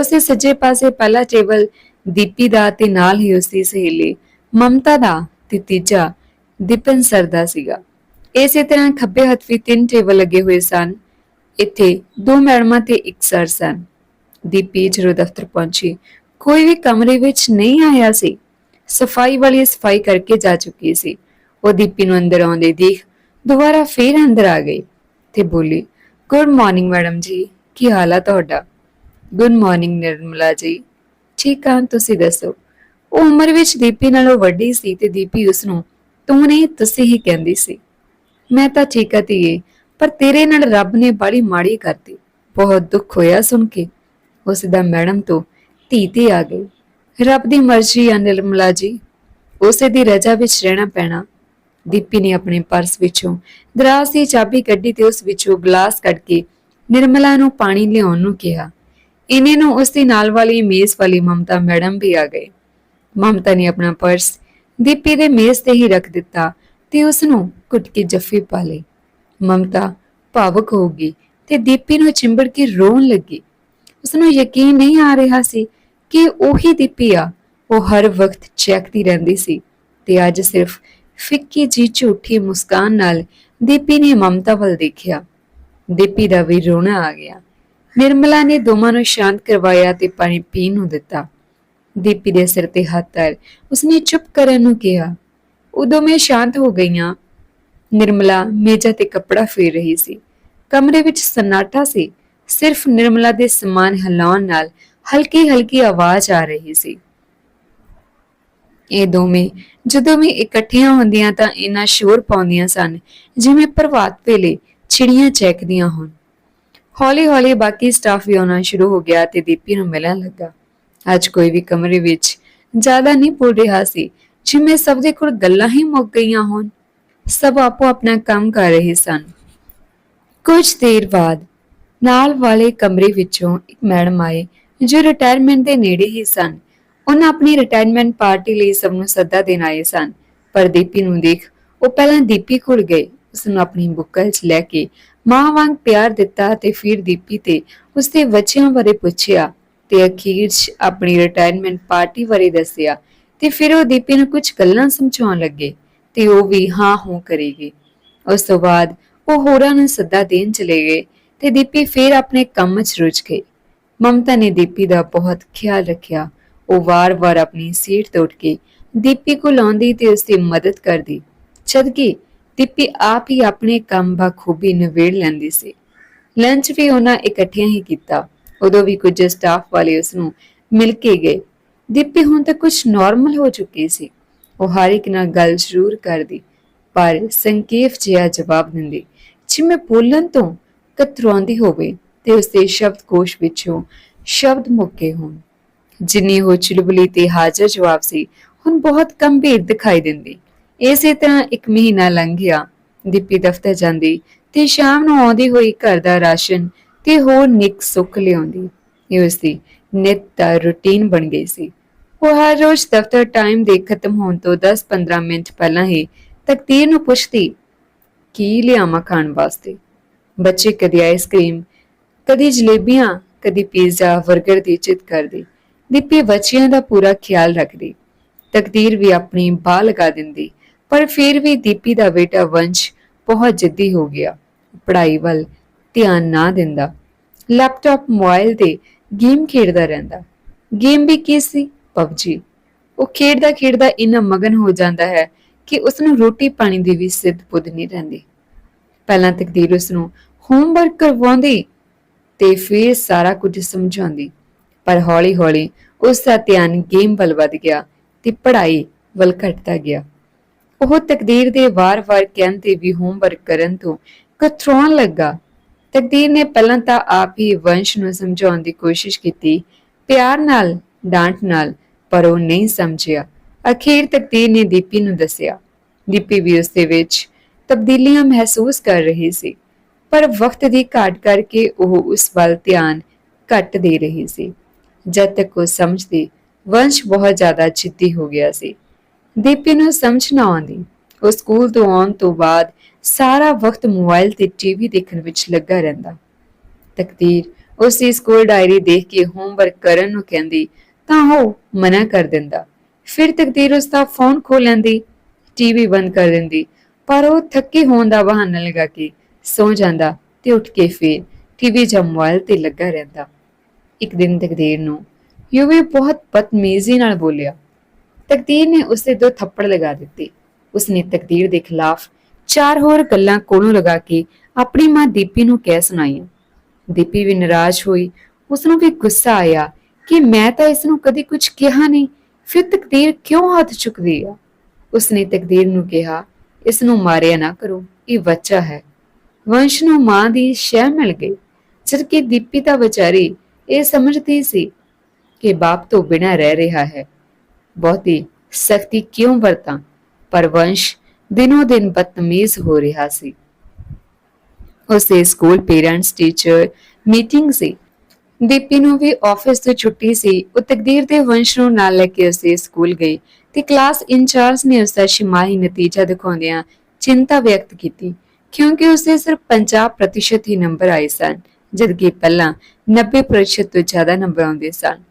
ਉਸਦੇ ਸੱਜੇ ਪਾਸੇ ਪਹਿਲਾ ਟੇਬਲ ਦੀਪੀ ਦਾ ਤੇ ਨਾਲ ਹੀ ਉਸਦੀ ਸਹੇਲੀ ਮਮਤਾ ਦਾ ਤੇ ਤੀਜਾ ਦੀਪਨ ਸਰ ਦਾ ਸੀਗਾ। ਇਸੇ ਤਰ੍ਹਾਂ ਖੱਬੇ ਹੱਥ ਵੀ ਤਿੰਨ ਟੇਬਲ ਲੱਗੇ ਹੋਏ ਸਨ। ਇੱਥੇ ਦੋ ਮੈਡਮਾਂ ਤੇ ਇੱਕ ਸਰ ਸਨ। ਦੀਪੀ ਜਦੋਂ ਦਫ਼ਤਰ ਪਹੁੰਚੀ, ਕੋਈ ਵੀ ਕਮਰੇ ਵਿੱਚ ਨਹੀਂ ਆਇਆ ਸੀ। ਸਫ਼ਾਈ ਵਾਲੀ ਸਫ਼ਾਈ ਕਰਕੇ ਜਾ ਚੁੱਕੀ ਸੀ। ਉਹ ਦੀਪੀ ਨੂੰ ਅੰਦਰ ਆਉਂਦੇ ਦੇਖ ਦੁਬਾਰਾ ਫੇਰ ਅੰਦਰ ਆ ਗਈ ਤੇ ਬੋਲੀ ਗੁੱਡ ਮਾਰਨਿੰਗ ਮੈਡਮ ਜੀ। ਕੀ ਹਾਲ ਆ ਤੁਹਾਡਾ? ਗੁੱਡ ਮਾਰਨਿੰਗ ਨਿਰਮਲਾ ਜੀ। ਠੀਕ ਆ ਤੁਸੀਂ ਦੱਸੋ? ਉਹ ਉਮਰ ਵਿੱਚ ਦੀਪੀ ਨਾਲੋਂ ਵੱਡੀ ਸੀ ਤੇ ਦੀਪੀ ਉਸ ਨੂੰ ਤੂੰ ਨਹੀਂ, ਤੁਸੀਂ ਹੀ ਕਹਿੰਦੀ ਸੀ। ਮੈਂ ਤਾਂ ਠੀਕ ਆ ਧੀਏ, ਪਰ ਤੇਰੇ ਨਾਲ ਰੱਬ ਨੇ ਬੜੀ ਮਾੜੀ ਕਰਤੀ। ਬਹੁਤ ਦੁੱਖ ਹੋਇਆ ਸੁਣ ਕੇ। ਉਸ ਦਾ ਮੈਡਮ ਤੋਂ ਧੀ ਤੇ ਆ ਗਈ। ਰੱਬ ਦੀ ਮਰਜ਼ੀ ਆ ਨਿਰਮਲਾ ਜੀ। ਉਸੇ ਦੀ ਰਜਾ ਵਿੱਚ ਰਹਿਣਾ ਪੈਣਾ। ਦੀਪੀ ਨੇ ਆਪਣੇ ਪਰਸ ਵਿੱਚੋਂ ਦਰਾਜ਼ ਦੀ ਚਾਬੀ ਕੱਢੀ ਤੇ ਉਸ ਵਿੱਚੋਂ ਗਲਾਸ ਕੱਢ ਕੇ ਨਿਰਮਲਾ ਨੂੰ ਪਾਣੀ ਲਿਆਉਣ ਨੂੰ ਕਿਹਾ। ਇਨੇ ਨੂੰ ਉਸ ਦੀ ਨਾਲ ਵਾਲੀ ਮੇਜ਼ ਵਾਲੀ ਮਮਤਾ ਮੈਡਮ ਵੀ ਆ ਗਏ ਮਮਤਾ ਨੇ ਆਪਣਾ ਪਰਸ ਦੀਪੀ ਦੇ ਮੇਜ਼ ਤੇ ਹੀ ਰੱਖ ਦਿੱਤਾ ਤੇ ਉਸ ਨੂੰ ਘੁੱਟ ਕੇ ਜੱਫੀ ਪਾ ਲਈ ਮਮਤਾ ਭਾਵੁਕ ਹੋ ਗਈ ਤੇ ਦੀਪੀ ਨੂੰ ਚਿੰਬੜ ਕੇ ਰੋਣ ਲੱਗੀ। ਉਸ ਨੂੰ ਯਕੀਨ ਨਹੀਂ ਆ ਰਿਹਾ ਸੀ ਕਿ ਉਹੀ ਦੀਪੀ ਆ। ਉਹ ਹਰ ਵਕਤ ਚੈੱਕਦੀ ਰਹਿੰਦੀ ਸੀ ਤੇ ਅੱਜ ਸਿਰਫ ਫਿੱਕੀ ਜੀ ਝੂਠੀ ਮੁਸਕਾਨ ਨਾਲ ਦੀਪੀ ਨੇ ਮਮਤਾ ਵੱਲ ਦੇਖਿਆ। ਦੀਪੀ ਦਾ ਵੀ ਰੋਣਾ ਆ ਗਿਆ। ਨਿਰਮਲਾ ਨੇ ਦੋਵਾਂ ਨੂੰ ਸ਼ਾਂਤ ਕਰਵਾਇਆ ਤੇ ਪਾਣੀ ਪੀਣ ਨੂੰ ਦਿੱਤਾ। ਦੀਪੀ ਦੇ ਸਿਰ ਤੇ ਹੱਥ ਧਰ ਉਸਨੇ ਚੁੱਪ ਕਰਨ ਨੂੰ ਕਿਹਾ, ਉਦੋਂ ਮੈਂ ਸ਼ਾਂਤ ਹੋ ਗਈਆਂ। ਨਿਰਮਲਾ ਮੇਜ਼ਾਂ ਤੇ ਕੱਪੜਾ ਫੇਰ ਰਹੀ ਸੀ। ਕਮਰੇ ਵਿੱਚ ਸન્ਨਾਟਾ ਸੀ। ਸਿਰਫ ਨਿਰਮਲਾ ਦੇ ਸਮਾਨ ਹਿਲਾਉਣ ਨਾਲ ਹਲਕੀ ਹਲਕੀ ਆਵਾਜ਼ ਆ ਰਹੀ ਸੀ। ਇਹ ਦੋਵੇਂ, ਜਦੋਂ ਵੀ ਇਕੱਠੀਆਂ ਹੁੰਦੀਆਂ ਤਾਂ ਇੰਨਾ ਸ਼ੋਰ ਪਾਉਂਦੀਆਂ ਸਨ, ਜਿਵੇਂ ਪ੍ਰਭਾਤ ਵੇਲੇ ਚਿੜੀਆਂ ਚਹਿਕਦੀਆਂ ਹੋਣ। ਹੌਲੀ-ਹੌਲੀ ਬਾਕੀ ਸਟਾਫ ਵੀ ਆਉਣਾ ਸ਼ੁਰੂ ਹੋ ਗਿਆ ਤੇ ਦੀਪੀ ਨੂੰ ਮਿਲਣ ਲੱਗਾ। ਅੱਜ ਕੋਈ ਵੀ ਕਮਰੇ ਵਿੱਚ ਜ਼ਿਆਦਾ ਨਹੀਂ ਬੋਲ ਰਿਹਾ ਸੀ, ਜਿਵੇਂ ਸਭ ਦੇ ਕੋਲ ਗੱਲਾਂ ਹੀ ਮੁੱਕ ਗਈਆਂ ਹੋਣ। ਸਭ ਆਪੋ ਆਪਣਾ ਕੰਮ ਕਰ ਰਹੇ ਸਨ। ਕੁਝ ਦੇਰ ਬਾਅਦ ਨਾਲ ਵਾਲੇ ਕਮਰੇ ਵਿੱਚੋਂ ਇੱਕ ਮੈਡਮ ਆਏ, ਜੋ ਰਿਟਾਇਰਮੈਂਟ ਦੇ ਨੇੜੇ ਹੀ ਸਨ। ਉਹਨਾਂ ਆਪਣੀ ਰਿਟਾਇਰਮੈਂਟ ਪਾਰਟੀ ਲਈ ਸਭ ਨੂੰ ਸੱਦਾ ਦੇਣ ਆਏ ਸਨ। ਪਰ ਦੀਪੀ ਨੂੰ ਦੇਖ ਉਹ ਪਹਿਲਾਂ ਦੀਪੀ ਕੋਲ ਗਏ। ਉਸ ਨੂੰ ਆਪਣੀ ਬੁੱਕਲ 'ਚ ਲੈ ਕੇ ਮਾਂ ਵਾਂਗ ਪਿਆਰ ਦਿੱਤਾ ਤੇ ਫਿਰ ਦੀਪੀ ਤੇ ਉਸਦੇ ਬੱਚਿਆਂ ਬਾਰੇ ਪੁੱਛਿਆ ਤੇ ਅਖੀਰ 'ਚ ਆਪਣੀ ਰਿਟਾਇਰਮੈਂਟ ਪਾਰਟੀ ਬਾਰੇ ਦੱਸਿਆ ਤੇ ਫਿਰ ਉਹ ਦੀਪੀ ਨੂੰ ਕੁਝ ਗੱਲਾਂ ਸਮਝਾਉਣ ਲੱਗੇ ਤੇ ਉਹ ਵੀ ਹਾਂ ਹੂੰ ਕਰੇਗੀ। ਉਸ ਤੋਂ ਬਾਅਦ ਉਹ ਹੋਰਾਂ ਨੂੰ ਸੱਦਾ ਦੇਣ ਚਲੇ ਗਏ ਤੇ ਦੀਪੀ ਫਿਰ ਆਪਣੇ ਕੰਮ 'ਚ ਰੁੱਝ ਗਈ ਮਮਤਾ ਨੇ ਦੀਪੀ ਦਾ ਬਹੁਤ ਖਿਆਲ ਰੱਖਿਆ। ਉਹ ਵਾਰ-ਵਾਰ ਆਪਣੀ ਸੀਟ ਤੋਂ ਉੱਠ ਕੇ ਦੀਪੀ ਕੋਲ ਆਉਂਦੀ ਤੇ ਉਸ ਦੀ ਮਦਦ ਕਰਦੀ। ਜਦਕਿ ਦੀਪੀ ਆਪ ਹੀ ਆਪਣੇ ਕੰਮ ਬਖੂਬੀ ਨਿਬੇੜ ਲੈਂਦੀ ਸੀ। ਲੰਚ ਵੀ ਉਹਨਾਂ ਇਕੱਠਿਆਂ ਹੀ ਕੀਤਾ। ਉਦੋਂ ਵੀ ਕੁਝ ਸਟਾਫ ਵਾਲੇ ਉਸ ਨੂੰ ਮਿਲ ਕੇ ਗਏ। ਦੀਪੀ ਹੁਣ ਤਾਂ ਕੁਝ ਨਾਰਮਲ ਹੋ ਚੁੱਕੀ ਸੀ। ਉਹ ਹਰ ਇੱਕ ਨਾਲ ਗੱਲ ਜ਼ਰੂਰ ਕਰਦੀ, ਪਰ ਸੰਕੇਤ ਜਿਹਾ ਜਵਾਬ ਦਿੰਦੀ ਜਿਵੇਂ ਬੋਲਣ ਤੋਂ ਕਤਰਾਉਂਦੀ ਹੋਵੇ ਤੇ ਉਸਦੇ ਸ਼ਬਦਕੋਸ਼ ਵਿੱਚੋਂ ਸ਼ਬਦ ਮੁੱਕੇ ਹੋਣ। ਜਿੰਨੀ ਉਹ ਚੁਲਬੁਲੀ ਤੇ ਹਾਜ਼ਰ ਜਵਾਬ ਸੀ, ਹੁਣ ਬਹੁਤ ਗੰਭੀਰ ਦਿਖਾਈ ਦਿੰਦੀ। ਇਸੇ ਤਰ੍ਹਾਂ ਇੱਕ ਮਹੀਨਾ ਲੰਘ ਗਿਆ। ਦੀਪੀ ਦਫ਼ਤਰ ਜਾਂਦੀ ਤੇ ਸ਼ਾਮ ਨੂੰ ਆਉਂਦੀ ਹੋਈ ਘਰ ਦਾ ਰਾਸ਼ਨ ਤੇ ਹੋਰ ਨਿੱਕ ਸੁੱਖ ਲਿਆਉਂਦੀ। ਇਹ ਉਸਦੀ ਨਿਤ ਦਾ ਰੁਟੀਨ ਬਣ ਗਈ ਸੀ। ਉਹ ਹਰ ਰੋਜ਼ ਦਫ਼ਤਰ ਟਾਈਮ ਦੇ ਖਤਮ ਹੋਣ ਤੋਂ 10-15 ਮਿੰਟ ਪਹਿਲਾਂ ਹੀ ਤਕਦੀਰ ਨੂੰ ਪੁੱਛਦੀ, ਕੀ ਲਿਆਵਾਂ ਖਾਣ ਵਾਸਤੇ? ਬੱਚੇ ਕਦੀ ਆਈਸਕ੍ਰੀਮ ਕਦੀ ਜਲੇਬੀਆਂ, ਕਦੀ ਪੀਜ਼ਾ 버ਗਰ ਦੀ ਚਿੱਤ ਕਰਦੀ। ਦੀਪੀ ਬੱਚਿਆਂ ਦਾ ਪੂਰਾ ਖਿਆਲ ਰੱਖਦੀ। ਤਕਦੀਰ ਵੀ ਆਪਣੀ ਬਾਹ ਲਗਾ ਦਿੰਦੀ, ਪਰ ਫਿਰ ਵੀ ਦੀਪੀ ਦਾ ਬੇਟਾ ਵੰਸ਼ ਬਹੁਤ ਜਿੱਦੀ ਹੋ ਗਿਆ। ਪੜ੍ਹਾਈ ਵੱਲ ਧਿਆਨ ਨਾ ਦਿੰਦਾ। ਲੈਪਟਾਪ ਮੋਬਾਈਲ ਤੇ ਗੇਮ ਖੇਡਦਾ ਰਹਿੰਦਾ। ਗੇਮ ਵੀ ਕੀ ਸੀ? ਪਬਜੀ। ਉਹ ਖੇਡਦਾ ਖੇਡਦਾ ਇੰਨਾ ਮਗਨ ਹੋ ਜਾਂਦਾ ਹੈ ਕਿ ਉਸ ਨੂੰ ਰੋਟੀ ਪਾਣੀ ਦੀ ਵੀ ਸਿੱਧ ਬੁੱਧ ਨਹੀਂ ਰਹਿੰਦੀ। ਪਹਿਲਾਂ ਤਕਦੀਰ ਉਸ ਨੂੰ ਹੋਮਵਰਕ ਕਰਵਾਉਂਦੀ ਤੇ ਫਿਰ ਸਾਰਾ ਕੁਝ ਸਮਝਾਉਂਦੀ। ਪਰ ਹੌਲੀ-ਹੌਲੀ ਉਸ ਦਾ ਧਿਆਨ ਗੇਮ ਵੱਲ ਵੱਧ ਗਿਆ ਤੇ ਪੜ੍ਹਾਈ ਵੱਲ ਘਟਦਾ ਗਿਆ। ਉਹ ਤਕਦੀਰ ਦੇ ਵਾਰ-ਵਾਰ ਕਹਿਣ ਤੇ ਵੀ ਹੋਮਵਰਕ ਕਰਨ ਤੋਂ ਕਤਰਾਉਣ ਲੱਗਾ ਤਕਦੀਰ ਨੇ ਪਹਿਲਾਂ ਤਾਂ ਆਪ ਹੀ ਵੰਸ਼ ਨੂੰ ਸਮਝਾਉਣ ਦੀ ਕੋਸ਼ਿਸ਼ ਕੀਤੀ, ਪਿਆਰ ਨਾਲ, ਡਾਂਟ ਨਾਲ, ਪਰ ਉਹ ਨਹੀਂ ਸਮਝਿਆ। ਅਖੀਰ ਤਕਦੀਰ ਨੇ ਦੀਪੀ ਨੂੰ ਦੱਸਿਆ। ਦੀਪੀ ਵੀ ਉਸ ਦੇ ਵਿੱਚ ਤਬਦੀਲੀਆਂ ਮਹਿਸੂਸ ਕਰ ਰਹੀ ਸੀ, ਪਰ ਵਕਤ ਦੀ ਘਾਟ ਕਰਕੇ ਉਹ ਉਸ ਵੱਲ ਧਿਆਨ ਘੱਟ ਦੇ ਰਹੀ ਸੀ। ਜਦ ਤੱਕ ਉਹ ਸਮਝਦੀ, ਵੰਸ਼ ਬਹੁਤ ਜ਼ਿਆਦਾ ਚਿੱਤੀ ਹੋ ਗਿਆ ਸੀ। ਦੀਪੀ ਨੂੰ ਸਮਝ ਨਾ ਆਉਂਦੀ। ਉਹ ਸਕੂਲ ਤੋਂ ਆਉਣ ਤੋਂ ਬਾਅਦ ਸਾਰਾ ਵਕਤ ਮੋਬਾਈਲ ਤੇ ਟੀਵੀ ਦੇਖਣ ਵਿੱਚ ਲੱਗਾ ਰਹਿੰਦਾ। ਤਕਦੀਰ, ਉਸ ਦੀ ਸਕੂਲ ਡਾਇਰੀ ਦੇਖ ਕੇ ਹੋਮਵਰਕ ਕਰਨ ਨੂੰ ਕਹਿੰਦੀ, ਤਾਂ ਉਹ ਮਨਾ ਕਰ ਦਿੰਦਾ। ਫਿਰ ਤਕਦੀਰ ਉਸ ਦਾ ਫੋਨ ਖੋਲ ਲੈਂਦੀ ਟੀਵੀ ਬੰਦ ਕਰ ਦਿੰਦੀ, ਪਰ ਉਹ ਥੱਕੇ ਹੋਣ ਦਾ ਬਹਾਨਾ ਲਗਾ ਕੇ ਸੌ ਜਾਂਦਾ ਤੇ ਉੱਠ ਕੇ ਫਿਰ ਟੀਵੀ ਜਾਂ ਮੋਬਾਈਲ ਤੇ ਲੱਗਾ ਰਹਿੰਦਾ। ਇੱਕ ਦਿਨ ਤਕਦੀਰ ਨੂੰ ਯੂਵੀ ਬਹੁਤ ਬਦਮੀਜ਼ੀ ਨਾਲ ਬੋਲਿਆ। ਤਕਦੀਰ ਨੇ ਉਸੇ ਦੋ ਥੱਪੜ ਲਗਾ ਦਿੱਤੇ। ਉਸਨੇ ਤਕਦੀਰ ਦੇ ਖਿਲਾਫ ਚਾਰ ਹੋਰ ਗੱਲਾਂ ਕੋਲੋਂ ਲਗਾ ਕੇ ਆਪਣੀ ਮਾਂ ਦੀਪੀ ਨੂੰ ਕਹਿ ਸੁਣਾਈਆਂ ਦੀਪੀ ਵੀ ਨਾਰਾਜ਼ ਹੋਈ। ਉਸ ਨੂੰ ਵੀ ਗੁੱਸਾ ਆਇਆ ਕਿ ਮੈਂ ਤਾਂ ਇਸ ਨੂੰ ਕਦੀ ਕੁਝ ਕਿਹਾ ਨਹੀਂ। ਫਿਰ ਤਕਦੀਰ ਕਿਉਂ ਹੱਥ ਚੁੱਕਦੀ ਆ? ਉਸਨੇ ਤਕਦੀਰ ਨੂੰ ਕਿਹਾ ਇਸ ਨੂੰ ਮਾਰਿਆ ਨਾ ਕਰੋ, ਇਹ ਬੱਚਾ ਹੈ। ਵੰਸ਼ ਨੂੰ ਮਾਂ ਦੀ ਸ਼ਹਿ ਮਿਲ ਗਈ। ਜਦਕਿ ਦੀਪੀ ਤਾਂ ਵਿਚਾਰੀ ਇਹ ਸਮਝਦੀ ਸੀ ਕਿ ਬਾਪ ਤੋਂ ਬਿਨਾਂ ਰਹਿ ਰਿਹਾ ਹੈ। ਬਹੁਤੀ ਸਖਤੀ ਕਿਉਂ ਵਰਤਾਂ? ਪਰ ਵੰਸ਼ ਦਿਨੋ ਦਿਨ ਬਦਤਮੀਜ਼ ਹੋ ਰਿਹਾ ਸੀ। ਉਸੇ ਸਕੂਲ ਪੇਰੈਂਟਸ, ਟੀਚਰ, ਮੀਟਿੰਗ ਸੀ। ਦੀਪੀ ਨੂੰ ਵੀ ਆਫਿਸ ਤੋਂ ਛੁੱਟੀ ਸੀ। ਉਹ ਤਕਦੀਰ ਦੇ ਵੰਸ਼ ਨੂੰ ਨਾਲ ਲੈ ਕੇ ਉਸੇ ਸਕੂਲ ਗਈ ਤੇ ਕਲਾਸ ਇੰਚਾਰਜ ਨੇ ਉਸ ਦਾ ਸ਼ਿਮਾਹੀ ਨਤੀਜਾ ਦਿਖਾਉਂਦਿਆਂ ਚਿੰਤਾ ਵਿਅਕਤ ਕੀਤੀ, ਕਿਉਂਕਿ ਉਸੇ ਸਿਰਫ 50% ਹੀ ਨੰਬਰ ਆਏ ਸਨ, ਜਦਕਿ ਪਹਿਲਾਂ 90% ਤੋਂ ਜ਼ਿਆਦਾ ਨੰਬਰ ਆਉਂਦੇ ਸਨ।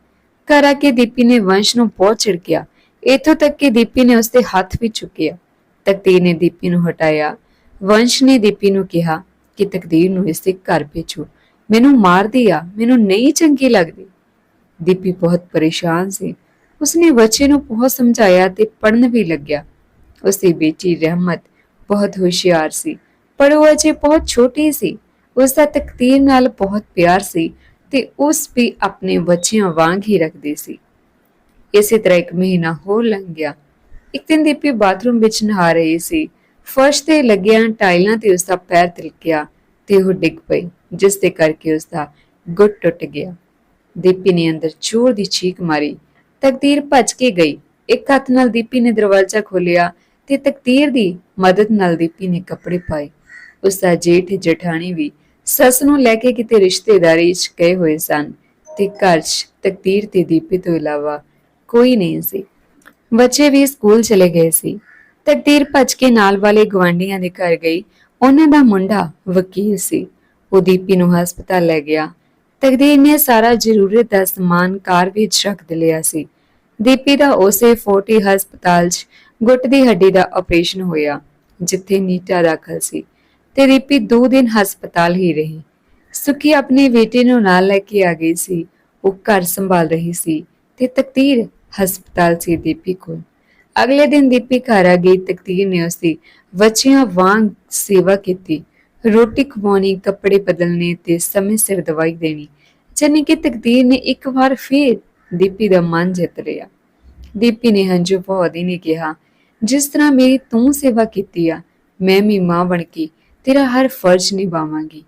ਘਰ ਆ ਕੇ ਦੀਪੀ ਨੇ ਵੰਸ਼ ਨੂੰ ਬਹੁਤ ਝਿੜਕਿਆ। ਇਥੋਂ ਤੱਕ ਕਿ ਦੀਪੀ ਨੇ ਉਸਦੇ ਹੱਥ ਵੀ ਚੁੱਕਿਆ। ਤਕਦੀਰ ਨੇ ਦੀਪੀ ਨੂੰ ਹਟਾਇਆ। ਵੰਸ਼ ਨੇ ਦੀਪੀ ਨੂੰ ਕਿਹਾ ਕਿ ਤਕਦੀਰ ਨੂੰ ਇਸੇ ਘਰ ਭੇਜੋ। ਮੈਨੂੰ ਮਾਰਦੀ ਆ, ਮੈਨੂੰ ਨਹੀਂ ਚੰਗੀ ਲੱਗਦੀ। ਦੀਪੀ ਬਹੁਤ ਪਰੇਸ਼ਾਨ ਸੀ। ਉਸਨੇ ਬੱਚੇ ਨੂੰ ਬਹੁਤ ਸਮਝਾਇਆ ਤੇ ਪੜਨ ਵੀ ਲੱਗਿਆ। ਉਸਦੀ ਬੇਟੀ ਰਹਿਮਤ ਬਹੁਤ ਹੁਸ਼ਿਆਰ ਸੀ, ਪਰ ਉਹ ਅਜੇ ਬਹੁਤ ਛੋਟੀ ਸੀ। ਉਸ ਦਾ ਤਕਦੀਰ ਨਾਲ ਬਹੁਤ ਪਿਆਰ ਸੀ ਤੇ ਉਸ ਵੀ ਆਪਣੇ ਬੱਚਿਆਂ ਵਾਂਗ ਹੀ ਰੱਖਦੀ ਸੀ। ਇਸੇ ਤਰ੍ਹਾਂ ਇੱਕ ਮਹੀਨਾ ਹੋਰ ਲੰਘ ਗਿਆ। ਇੱਕ ਦਿਨ ਦੀਪੀ ਬਾਥਰੂਮ ਵਿੱਚ ਨਹਾ ਰਹੀ ਸੀ। ਫਰਸ਼ ਤੇ ਲੱਗੀਆਂ ਟਾਈਲਾਂ ਤੇ ਉਸ ਦਾ ਪੈਰ ਤਿਲਕਿਆ ਤੇ ਉਹ ਡਿੱਗ ਪਈ, ਜਿਸ ਦੇ ਕਰਕੇ ਉਸ ਦਾ ਗੁੱਟ ਟੁੱਟ ਗਿਆ। ਦੀਪੀ ਨੇ ਅੰਦਰ ਜ਼ੋਰ ਦੀ ਚੀਕ ਮਾਰੀ। ਤਕਦੀਰ ਭੱਜ ਕੇ ਗਈ। ਇੱਕ ਹੱਥ ਨਾਲ ਦੀਪੀ ਨੇ ਦਰਵਾਜ਼ਾ ਖੋਲ੍ਹਿਆ ਤੇ ਤਕਦੀਰ ਦੀ ਮਦਦ ਨਾਲ ਦੀਪੀ ਨੇ ਕੱਪੜੇ ਪਾਏ। ਉਸ ਦਾ ਜੇਠ ਜਠਾਣੀ ਵੀ ਸੱਸ ਨੂੰ ਲੈ ਕੇ ਕਿਤੇ ਰਿਸ਼ਤੇਦਾਰੀ 'ਚ ਗਏ ਹੋਏ ਸਨ ਤੇ ਘਰ 'ਚ ਤਕਦੀਰ ਤੇ ਦੀਪੀ ਤੋਂ ਇਲਾਵਾ ਕੋਈ ਨਹੀਂ ਸੀ। ਬੱਚੇ ਵੀ ਸਕੂਲ ਚਲੇ ਗਏ ਸੀ ਤਕਦੀਰ ਭੱਜ ਕੇ ਨਾਲ ਵਾਲੇ ਗਵਾਂਢੀਆਂ ਦੇ ਘਰ ਗਈ। ਉਹਨਾਂ ਦਾ ਮੁੰਡਾ ਵਕੀਲ ਸੀ। ਉਹ ਦੀਪੀ ਨੂੰ ਹਸਪਤਾਲ ਲੈ ਗਿਆ ਤਕਦੀਰ ਨੇ ਸਾਰਾ ਜ਼ਰੂਰਤ ਦਾ ਸਮਾਨ ਕਾਰ ਵਿੱਚ ਰੱਖ ਲਿਆ ਸੀ। ਦੀਪੀ ਦਾ ਉਸੇ ਫੋਰਟੀ ਹਸਪਤਾਲ 'ਚ ਗੁੱਟ ਦੀ ਹੱਡੀ ਦਾ ਆਪਰੇਸ਼ਨ ਹੋਇਆ, ਜਿੱਥੇ ਨੀਟਾ ਦਾਖਲ ਸੀ ਤੇ ਦੀਪੀ ਦੋ ਦਿਨ ਹਸਪਤਾਲ ਹੀ ਰਹੀ। ਸੁਖੀ ਆਪਣੇ ਬੇਟੇ ਨੂੰ ਨਾਲ ਲੈ ਕੇ ਆ ਗਈ ਸੀ। ਉਹ ਘਰ ਸੰਭਾਲ ਰਹੀ ਸੀ ਤੇ ਤਕਦੀਰ ਹਸਪਤਾਲ ਸੀ ਦੀਪੀ ਕੋਲ। ਅਗਲੇ ਦਿਨ ਦੀਪੀ ਘਰ ਆ ਗਈ, ਤਕਦੀਰ ਨੇ ਉਸਦੀ ਬੱਚਿਆਂ ਵਾਂਗ ਸੇਵਾ ਕੀਤੀ। ਰੋਟੀ ਖਵਾਉਣੀ, ਕੱਪੜੇ ਬਦਲਨੇ ਤੇ ਸਮੇਂ ਸਿਰ ਦਵਾਈ ਦੇਣੀ ਜਾਨੀ ਕਿ ਤਕਦੀਰ ਨੇ ਇੱਕ ਵਾਰ ਫੇਰ ਦੀਪੀ ਦਾ ਮਨ ਜਿੱਤ ਲਿਆ। ਦੀਪੀ ਨੇ ਹੰਝੂ ਭੌਦੀ ਨੇ ਕਿਹਾ, ਜਿਸ ਤਰ੍ਹਾਂ ਮੇਰੀ ਤੂੰ ਸੇਵਾ ਕੀਤੀ ਆ, ਮੈਂ ਵੀ ਮਾਂ ਬਣ ਕੇ ਤੇਰਾ ਹਰ ਫਰਜ਼ ਨਿਭਾਵਾਂਗੀ,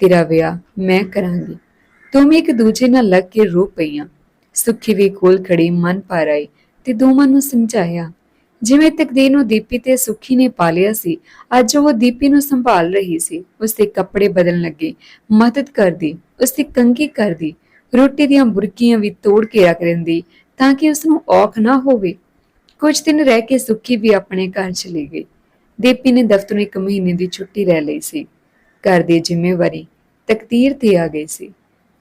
ਤੇਰਾ ਵਿਆਹ ਮੈਂ ਕਰਾਂਗੀ। ਤੂੰ ਵੀ ਇੱਕ ਦੂਜੇ ਨਾਲ ਲੱਗ ਕੇ ਰੋ ਪਈਆਂ ਸੁੱਖੀ ਵੀ ਕੋਲ ਖੜੀ ਮਨ ਪਰ ਆਈ ਤੇ ਦੋਵਾਂ ਨੂੰ ਸਮਝਾਇਆ, ਜਿਵੇਂ ਤਕਦੀਰ ਨੂੰ ਦੀਪੀ ਤੇ ਸੁੱਖੀ ਨੇ ਪਾਲਿਆ ਸੀ, ਅੱਜ ਉਹ ਦੀਪੀ ਨੂੰ ਸੰਭਾਲ ਰਹੀ ਸੀ। ਉਸਦੇ ਕੱਪੜੇ ਬਦਲਣ ਲੱਗੇ, ਮਦਦ ਕਰਦੀ ਉਸਦੀ ਕੰਗੀ ਕਰਦੀ, ਰੋਟੀ ਦੀਆਂ ਬੁਰਕੀਆਂ ਵੀ ਤੋੜ ਕੇ ਰੱਖ ਦਿੰਦੀ ਤਾਂ ਕਿ ਉਸ ਨੂੰ ਔਖ ਨਾ ਹੋਵੇ। ਕੁਝ ਦਿਨ ਰਹਿ ਕੇ ਸੁੱਖੀ ਵੀ ਆਪਣੇ ਘਰ ਚਲੀ ਗਈ। ਦੀਪੀ ਨੇ ਦਫ਼ਤਰੋਂ ਇੱਕ ਮਹੀਨੇ ਦੀ ਛੁੱਟੀ ਲੈ ਲਈ ਸੀ। ਘਰ ਦੀ ਜ਼ਿੰਮੇਵਾਰੀ ਤਕਦੀਰ ਤੇ ਆ ਗਈ ਸੀ।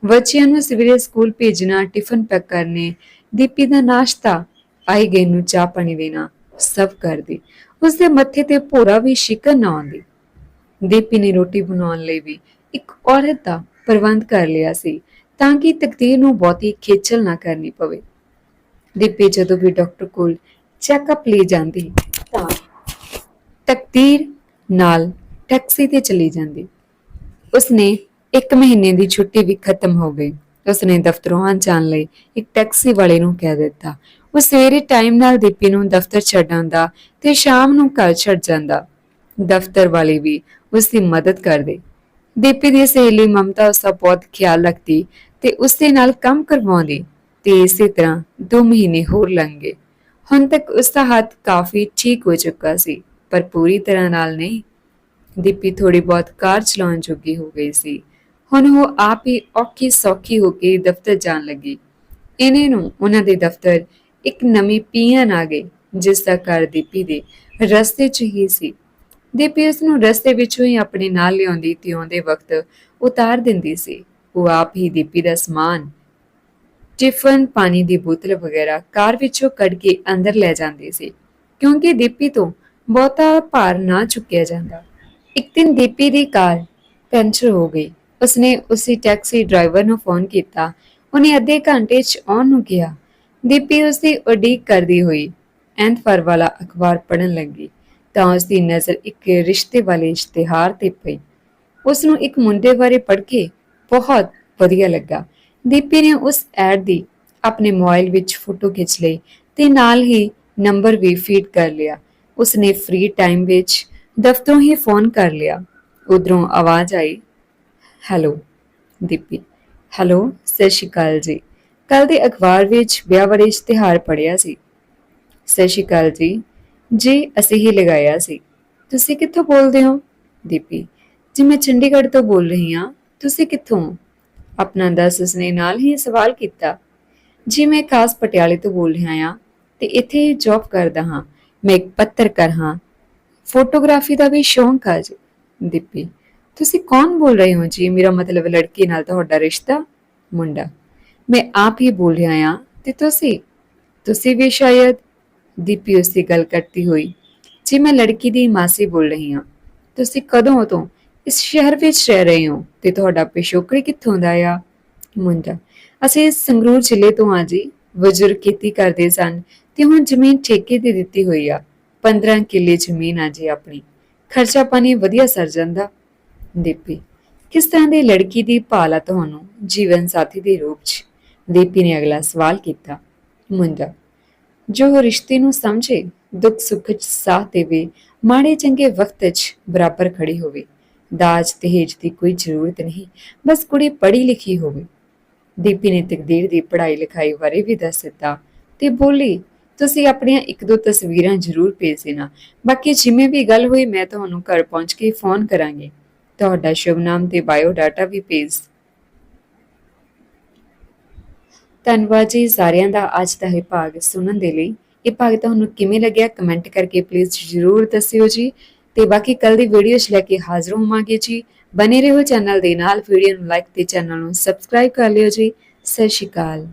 ਬੱਚਿਆਂ ਨੂੰ ਸਵੇਰੇ ਸਕੂਲ ਭੇਜਣਾ, ਟਿਫਨ ਪੈਕ ਕਰਨੇ, ਦੀਪੀ ਦਾ ਨਾਸ਼ਤਾ ਆਈ ਗਈ ਨੂੰ ਚਾਹ ਪਾਣੀ ਦੇਣਾ, ਸਭ ਕਰਦੀ। ਉਸਦੇ ਮੱਥੇ ਤੇ ਭੋਰਾ ਵੀ ਸ਼ਿਕਨ ਨਾ ਆਉਂਦੀ। ਦੀਪੀ ਨੇ ਰੋਟੀ ਬਣਾਉਣ ਲਈ ਵੀ ਇੱਕ ਔਰਤ ਦਾ ਪ੍ਰਬੰਧ ਕਰ ਲਿਆ ਸੀ, ਤਾਂ ਕਿ ਤਕਦੀਰ ਨੂੰ ਬਹੁਤੀ ਖੇਚਲ ਨਾ ਕਰਨੀ ਪਵੇ। ਦੀਪੀ ਜਦੋਂ ਵੀ ਡਾਕਟਰ ਕੋਲ ਚੈੱਕਅਪ ਲਈ ਜਾਂਦੀ, ਤਾਂ ਤਕਦੀਰ ਨਾਲ ਟੈਕਸੀ ਤੇ ਚਲੀ ਜਾਂਦੀ। ਉਸਨੇ ਇੱਕ ਮਹੀਨੇ ਦੀ ਛੁੱਟੀ ਵੀ ਖਤਮ ਹੋ ਗਈ। ਉਸਨੇ ਦਫ਼ਤਰੋਂ ਜਾਣ ਲਈ ਇੱਕ ਟੈਕਸੀ ਵਾਲੇ ਨੂੰ ਕਹਿ ਦਿੱਤਾ। ਉਹ ਸਵੇਰੇ ਟਾਈਮ ਨਾਲ ਦੀਪੀ ਨੂੰ ਦਫ਼ਤਰ ਛੱਡ ਆਉਂਦਾ ਤੇ ਸ਼ਾਮ ਨੂੰ ਘਰ ਛੱਡ ਜਾਂਦਾ। ਦਫ਼ਤਰ ਵਾਲੇ ਵੀ ਉਸ ਦੀ ਮਦਦ ਕਰਦੇ। ਦੀਪੀ ਦੀ ਸਹੇਲੀ ਮਮਤਾ ਉਸ ਦਾ ਬਹੁਤ ਖਿਆਲ ਰੱਖਦੀ ਤੇ ਉਸ ਦੇ ਨਾਲ ਕੰਮ ਕਰਵਾਉਂਦੀ ਤੇ ਇਸੇ ਤਰ੍ਹਾਂ 2 ਮਹੀਨੇ ਹੋਰ ਲੰਘ ਗਏ। ਹੁਣ ਤੱਕ ਉਸ ਦਾ ਹੱਥ ਕਾਫੀ ਠੀਕ ਹੋ ਚੁੱਕਾ ਸੀ, ਪਰ ਪੂਰੀ ਤਰ੍ਹਾਂ ਨਾਲ ਨਹੀਂ। ਦੀਪੀ ਥੋੜੀ ਬਹੁਤ ਕਾਰ ਚਲਾਉਣ ਜੋਗੀ ਹੋ ਗਈ ਸੀ। ਹੁਣ ਉਹ ਆਪ ਹੀ ਔਖੀ ਸੌਖੀ ਹੋ ਕੇ ਦਫ਼ਤਰ ਜਾਣ ਲੱਗੀ। ਇਹਨੇ ਨੂੰ ਉਹਨਾਂ ਦੇ ਦਫ਼ਤਰ ਇੱਕ ਨਵੀਂ ਪੀਐਨ ਆ ਗਈ, ਜਿਸ ਦਾ ਘਰ ਦੀਪੀ ਦੇ ਰਸਤੇ 'ਚ ਹੀ ਸੀ। ਦੀਪੀ ਉਸ ਨੂੰ ਰਸਤੇ ਵਿੱਚੋਂ ਹੀ ਆਪਣੇ ਨਾਲ ਲਿਆਉਂਦੀ ਤੇ ਆਉਂਦੇ ਵਕਤ ਉਤਾਰ ਦਿੰਦੀ ਸੀ। ਉਹ ਆਪ ਹੀ ਦੀਪੀ ਦਾ ਸਮਾਨ, ਟਿਫਨ, ਪਾਣੀ ਦੀ ਬੋਤਲ ਵਗੈਰਾ ਕਾਰ ਵਿੱਚੋਂ ਕੱਢ ਕੇ ਅੰਦਰ ਲੈ ਜਾਂਦੀ ਸੀ, ਕਿਉਂਕਿ ਦੀਪੀ ਤੋਂ ਬਹੁਤਾ ਭਾਰ ਨਾ ਚੁੱਕਿਆ ਜਾਂਦਾ। ਇੱਕ ਦਿਨ ਦੀਪੀ ਦੀ ਕਾਰ ਪੈਂਚਰ ਹੋ ਗਈ। ਉਸਨੇ ਉਸੇ ਟੈਕਸੀ ਡਰਾਈਵਰ ਨੂੰ ਫੋਨ ਕੀਤਾ। ਉਹਨੇ ਅੱਧੇ ਘੰਟੇ 'ਚ ਆਉਣ ਨੂੰ ਕਿਹਾ। ਦੀਪੀ ਉਸਦੀ ਉਡੀਕ ਕਰਦੀ ਹੋਈ ਐਂਤਵਾਰ ਵਾਲਾ ਅਖਬਾਰ ਪੜ੍ਹਨ ਲੱਗੀ। ਤਾਂ ਉਸਦੀ ਨਜ਼ਰ ਇੱਕ ਰਿਸ਼ਤੇ ਵਾਲੇ ਇਸ਼ਤਿਹਾਰ ਤੇ ਪਈ। ਉਸ ਨੂੰ ਇੱਕ ਮੁੰਡੇ ਬਾਰੇ ਪੜ੍ਹ ਕੇ ਬਹੁਤ ਵਧੀਆ ਲੱਗਾ। ਦੀਪੀ ਨੇ ਉਸ ਐਡ ਦੀ ਆਪਣੇ ਮੋਬਾਈਲ ਵਿੱਚ ਫੋਟੋ ਖਿੱਚ ਲਈ ਤੇ ਨਾਲ ਹੀ ਨੰਬਰ ਵੀ ਫੀਡ ਕਰ ਲਿਆ। ਉਸਨੇ ਫ੍ਰੀ ਟਾਈਮ ਵਿੱਚ ਦਫ਼ਤਰੋਂ ਹੀ ਫੋਨ ਕਰ ਲਿਆ। ਉਧਰੋਂ ਆਵਾਜ਼ ਆਈ ਹੈਲੋ, ਦੀਪੀ। ਹੈਲੋ, ਸਤਿ ਸ਼੍ਰੀ ਅਕਾਲ ਜੀ। ਕੱਲ ਦੇ ਅਖਬਾਰ ਵਿੱਚ ਵਿਆਹ ਬਾਰੇ ਇਸ਼ਤਿਹਾਰ ਪੜਿਆ ਸੀ। ਸਤਿ ਸ਼੍ਰੀ ਅਕਾਲ ਜੀ। ਜੀ, ਅਸੀਂ ਹੀ ਲਗਾਇਆ ਸੀ। ਤੁਸੀਂ ਕਿੱਥੋਂ ਬੋਲਦੇ ਹੋ? ਦੀਪੀ। ਜੀ, ਮੈਂ ਚੰਡੀਗੜ੍ਹ ਤੋਂ ਬੋਲ ਰਹੀ ਹਾਂ। ਤੁਸੀਂ ਕਿੱਥੋਂ? ਆਪਣਾ ਦੱਸ, ਉਸਨੇ ਨਾਲ ਹੀ ਸਵਾਲ ਕੀਤਾ। ਜੀ, ਮੈਂ ਖਾਸ ਪਟਿਆਲੇ ਤੋਂ ਬੋਲ ਰਿਹਾ ਹਾਂ ਤੇ ਇੱਥੇ ਜੌਬ ਕਰਦਾ ਹਾਂ। ਮੈਂ ਇੱਕ ਪੱਤਰਕਾਰ ਹਾਂ। ਫੋਟੋਗ੍ਰਾਫੀ ਦਾ ਵੀ ਸ਼ੌਂਕ ਆ ਜੀ, ਦੀਪੀ। ਤੁਸੀਂ ਕੌਣ ਬੋਲ ਰਹੇ ਹੋ ਜੀ? ਮੇਰਾ ਮਤਲਬ ਲੜਕੀ ਨਾਲ ਤੁਹਾਡਾ ਰਿਸ਼ਤਾ, ਮੁੰਡਾ। ਮੈਂ ਆਪ ਹੀ ਬੋਲ ਰਿਹਾ ਹਾਂ ਤੇ ਤੁਸੀਂ? ਤੁਸੀਂ ਵੀ ਸ਼ਾਇਦ ਦੀਪੀ ਉਸ ਦੀ ਗੱਲ ਕਰਤੀ ਹੋਈ। ਜੀ, ਮੈਂ ਲੜਕੀ ਦੀ ਮਾਸੀ ਬੋਲ ਰਹੀ ਹਾਂ। ਤੁਸੀਂ ਕਦੋਂ ਤੋਂ ਇਸ ਸ਼ਹਿਰ ਵਿੱਚ ਰਹਿ ਰਹੇ ਹੋ ਤੇ ਤੁਹਾਡਾ ਪਿਛੋਕੜ ਕਿੱਥੋਂ ਦਾ ਆ? ਮੁੰਡਾ। ਅਸੀਂ ਸੰਗਰੂਰ ਜ਼ਿਲ੍ਹੇ ਤੋਂ ਆ ਜੀ। ਬਜ਼ੁਰਗ ਖੇਤੀ ਕਰਦੇ ਸਨ ਤੇ ਹੁਣ ਜ਼ਮੀਨ ਠੇਕੇ ਤੇ ਦਿੱਤੀ ਹੋਈ ਆ। 15 ਕਿੱਲੇ ਜ਼ਮੀਨ ਆ ਜੀ ਆਪਣੀ। ਖਰਚਾ ਪਾਣੀ ਵਧੀਆ ਸਰ ਜਾਂਦਾ। ਦੀਪੀ, ਕਿਸ ਤਰ੍ਹਾਂ ਦੀ ਲੜਕੀ ਦੀ ਭਾਲ ਆ ਤੁਹਾਨੂੰ ਜੀਵਨ ਸਾਥੀ ਦੇ ਰੂਪ 'ਚ? ਦੀਪੀ ਨੇ ਅਗਲਾ ਸਵਾਲ ਕੀਤਾ, ਮੁੰਡਾ, ਜੋ ਰਿਸ਼ਤੇ ਨੂੰ ਸਮਝੇ, ਦੁੱਖ ਸੁੱਖ 'ਚ ਸਾਥ ਦੇਵੇ, ਮਾੜੇ ਚੰਗੇ ਵਕਤ 'ਚ ਬਰਾਬਰ ਖੜੀ ਹੋਵੇ, ਦਾਜ ਤਹਿਜ ਦੀ ਕੋਈ ਜ਼ਰੂਰਤ ਨਹੀਂ, ਬਸ ਕੁੜੀ ਪੜ੍ਹੀ ਲਿਖੀ ਹੋਵੇ। ਦੀਪੀ ਨੇ ਤਕਦੀਰ ਦੀ ਪੜ੍ਹਾਈ ਲਿਖਾਈ ਬਾਰੇ ਵੀ ਦੱਸ ਦਿੱਤਾ ਤੇ ਬੋਲੀ, ਤੁਸੀਂ ਆਪਣੀਆਂ ਇੱਕ ਦੋ ਤਸਵੀਰਾਂ ਜ਼ਰੂਰ ਭੇਜ ਦੇਣਾ, ਬਾਕੀ ਜਿਵੇਂ ਵੀ ਗੱਲ ਹੋਈ ਮੈਂ ਤੁਹਾਨੂੰ ਘਰ ਪਹੁੰਚ ਕੇ ਫੋਨ ਕਰਾਂਗੀ। ਤੁਹਾਡਾ ਸ਼ੁਭ ਨਾਮ ਤੇ ਬਾਇਓ ਡਾਟਾ ਵੀ ਭੇਜ। ਧੰਨਵਾਦ ਜੀ ਸਾਰਿਆਂ ਦਾ ਅੱਜ ਦਾ ਇਹ ਭਾਗ ਸੁਣਨ ਦੇ ਲਈ। ਇਹ ਭਾਗ ਤੁਹਾਨੂੰ ਕਿਵੇਂ ਲੱਗਿਆ ਕਮੈਂਟ ਕਰਕੇ ਪਲੀਜ਼ ਜ਼ਰੂਰ ਦੱਸਿਓ ਜੀ। ਤੇ ਬਾਕੀ ਕੱਲ ਦੀ ਵੀਡੀਓ 'ਚ ਲੈ ਕੇ ਹਾਜ਼ਰ ਹੋਵਾਂਗੇ ਜੀ। ਬਨੇ ਰਹੋ ਚੈਨਲ ਦੇ ਨਾਲ ਵੀਡੀਓ ਨੂੰ ਲਾਈਕ ਤੇ ਚੈਨਲ ਨੂੰ ਸਬਸਕ੍ਰਾਈਬ ਕਰ ਲਿਓ ਜੀ। ਸਤਿ ਸ਼੍ਰੀ ਅਕਾਲ।